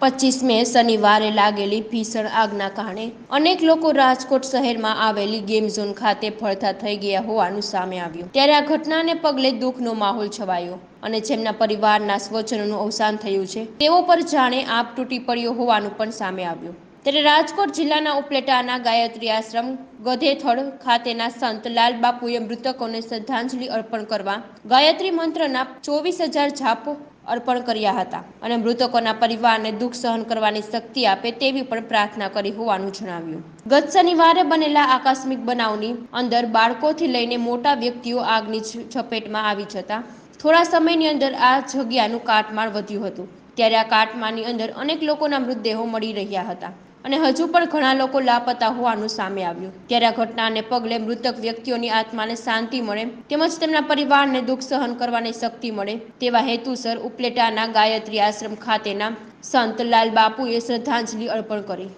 પચીસ મે શનિવારે લાગેલી ભીષણ આગના કારણે અનેક લોકો રાજકોટ શહેરમાં આવેલી ગેમ ઝોન ખાતે ફરતા થઈ ગયા હોવાનું સામે આવ્યું. ત્યારે આ ઘટનાને પગલે દુઃખનો માહોલ છવાયો અને જેમના પરિવારના સ્વજનોનું અવસાન થયું છે, તેઓ પર જાણે આપ તૂટી પડ્યો હોવાનું પણ સામે આવ્યું. ત્યારે રાજકોટ જિલ્લાના ઉપલેટાના ગાયત્રી આશ્રમ ગધેથળ ખાતેના સંત લાલબાપુએ મૃતકોને શ્રદ્ધાંજલિ અર્પણ કરવા ગાયત્રી મંત્રના ચોવીસ હજાર જાપ અર્પણ કર્યા હતા અને મૃતકોના પરિવારને દુઃખ સહન કરવાની શક્તિ આપે તેવી પણ પ્રાર્થના કરી હોવાનું જણાવ્યું. ગત શનિવારે બનેલા આકસ્મિક બનાવની અંદર બાળકોથી લઈને મોટા વ્યક્તિઓ આગની ઝપેટમાં આવી જતા થોડા સમયની અંદર આ જગ્યાનું કાટમાળ વધ્યું હતું. ત્યારે આ કાટમાળની અંદર અનેક લોકોના મૃતદેહો મળી રહ્યા હતા. અને હજુ પણ ઘણા લોકો લાપતા હોવાનું સામે આવ્યું. ત્યારે આ ઘટનાને પગલે મૃતક વ્યક્તિઓની આત્માને શાંતિ મળે, તેમજ તેમના પરિવારને દુઃખ સહન કરવાની શક્તિ મળે. તેવા હેતુસર ઉપલેટાના ગાયત્રી આશ્રમ ખાતેના સંત લાલ બાપુએ શ્રદ્ધાંજલિ અર્પણ કરી.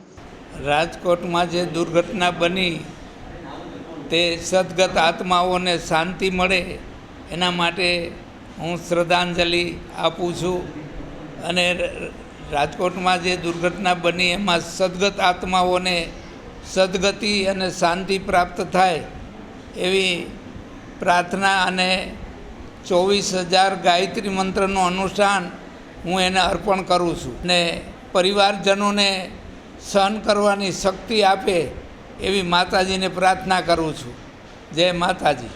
રાજકોટમાં જે દુર્ઘટના બની, તે સદગત આત્માઓને શાંતિ મળે, એના માટે હું શ્રદ્ધાંજલિ આપું છું. અને રાજકોટમાં જે દુર્ઘટના બની, એમાં સદગત આત્માઓને સદગતિ અને શાંતિ પ્રાપ્ત થાય એવી પ્રાર્થના અને ચોવીસ હજાર ગાયત્રી મંત્રનું અનુષ્ઠાન હું એને અર્પણ કરું છું ને પરિવારજનોને સહન કરવાની શક્તિ આપે એવી માતાજીને પ્રાર્થના કરું છું. જય માતાજી.